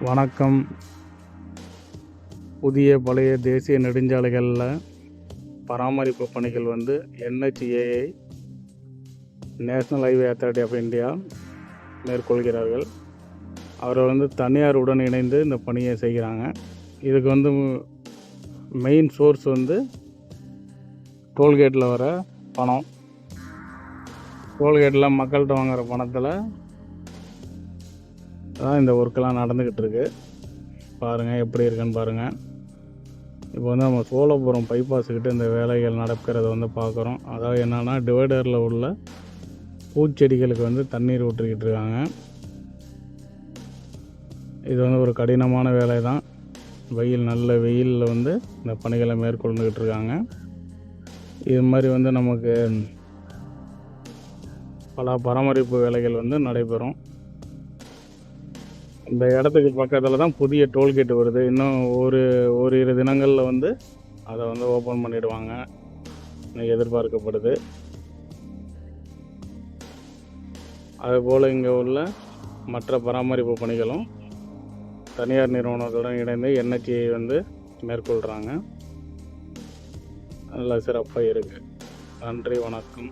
வணக்கம். புதிய பழைய தேசிய நெடுஞ்சாலைகளில் பராமரிப்பு பணிகள் வந்து NHAI national highway authority of India மேற்கொள்கிறார்கள். அவர்கள் வந்து தனியாருடன் இணைந்து இந்த பணியை செய்கிறாங்க. இதுக்கு வந்து மெயின் சோர்ஸ் வந்து டோல்கேட்டில் வர பணம். டோல்கேட்டில் மக்கள்கிட்ட வாங்குகிற பணத்தில் தான் இந்த ஒர்க்கெலாம் நடந்துக்கிட்டு இருக்கு பாருங்கள் எப்படி இருக்குன்னு பாருங்கள் இப்போ வந்து நம்ம சோழபுரம் பைபாஸுக்கிட்ட இந்த வேலைகள் நடக்கிறத வந்து பார்க்குறோம் அதாவது என்னென்னா டிவைடரில் உள்ள பூச்செடிகளுக்கு வந்து தண்ணீர் விட்டுக்கிட்டு இருக்காங்க. இது வந்து ஒரு கடினமான வேலை தான் வெயில் நல்ல வெயிலில் வந்து இந்த பணிகளை மேற்கொண்டுக்கிட்டு இருக்காங்க. இது மாதிரி வந்து நமக்கு பல பராமரிப்பு வேலைகள் வந்து நடைபெறும். இந்த இடத்துக்கு பக்கத்தில் தான் புதிய டோல்கேட் வருது. இன்னும் ஒரு ஒரு இரு தினங்களில் வந்து அதை வந்து ஓப்பன் பண்ணிடுவாங்க. எதிர்பார்க்கப்படுது. அதுபோல் இங்கே உள்ள மற்ற பராமரிப்பு பணிகளும் தனியார் நிறுவனத்துடன் இணைந்து என்ஹெச்ஏ வந்து மேற்கொள்கிறாங்க நல்லா சிறப்பாக இருக்குது நன்றி வணக்கம்.